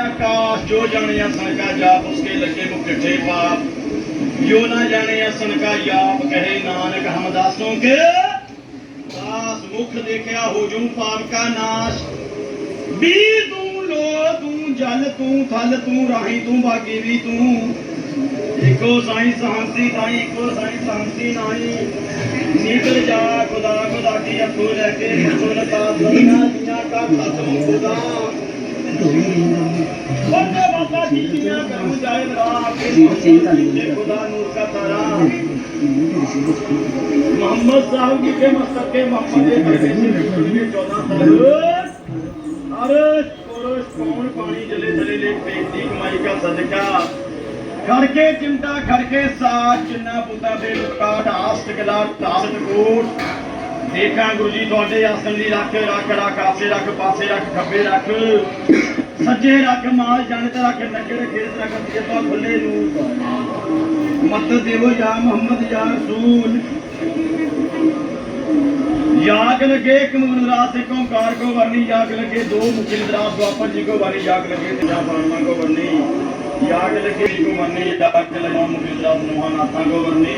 आकाश जो जाने असन का जाप उसके लगे मुकट्ठे पाप जो ना जाने असन का याप कहे नानक हम दासों के दास मुख देखा हो जू पाप का नाश भी तू लो तू जल तू थल तू राही तू बाकी भी तू इको साई सहंसी ताई इको साई सहंसी नाई निकल जा खुदा खुदा की अखो लेके सुन का दुनिया दुनिया का खत्म खुदा वंदे मोहम्मद साहब की के मकसद के मोहम्मद अरे कौन पानी जले जले ले बेटी कमाई का सदका घर के चिमटा घर के साथ चिन्ना पुता बेलुकाट आस्त गला टास्ट कोट ਦੇਖਾਂ ਗੁਰੂ ਜੀ ਤੁਹਾਡੇ ਆਸਣ ਦੀ ਰੱਖ ਰੱਖ ਰੱਖ ਆਸੇ ਰੱਖ ਪਾਸੇ ਰੱਖ ਖੱਬੇ ਰੱਖ ਸੱਜੇ ਰੱਖ ਮਾਲ ਜਨਤ ਰੱਖ ਨਗਰ ਖੇਤ ਰੱਖ ਜੇਤਾ ਖੁੱਲੇ ਨੂੰ ਮਤ ਦੇਵੋ ਜਾਂ ਮੁਹੰਮਦ ਜਾਂ ਰਸੂਲ याग लगे एक मुगलराज से को कार को वर्णी याग लगे दो मुगलराज द्वापर जी को वर्णी याग लगे तेजा फारमा को वर्णी याग लगे जी को वर्णी याग लगा मुगलराज नोहानाथा को वर्णी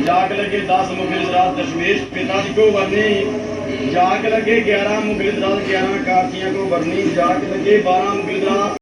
ਜਾਗ ਲੱਗੇ 10 ਮੁਗਲ ਰਾਜ ਦਸ਼ਮੇਸ਼, ਪਿਤਾ ਜੀ ਕੋ ਵਰਨੀ। ਜਾਗ ਲੱਗੇ 11 ਮੁਗਲ ਰਾਜ 11 ਕਾਰਤੀਆਂ ਕੋ ਵਰਨੀ। ਜਾਗ ਲੱਗੇ 12 ਮੁਗਲ ਰਾਜ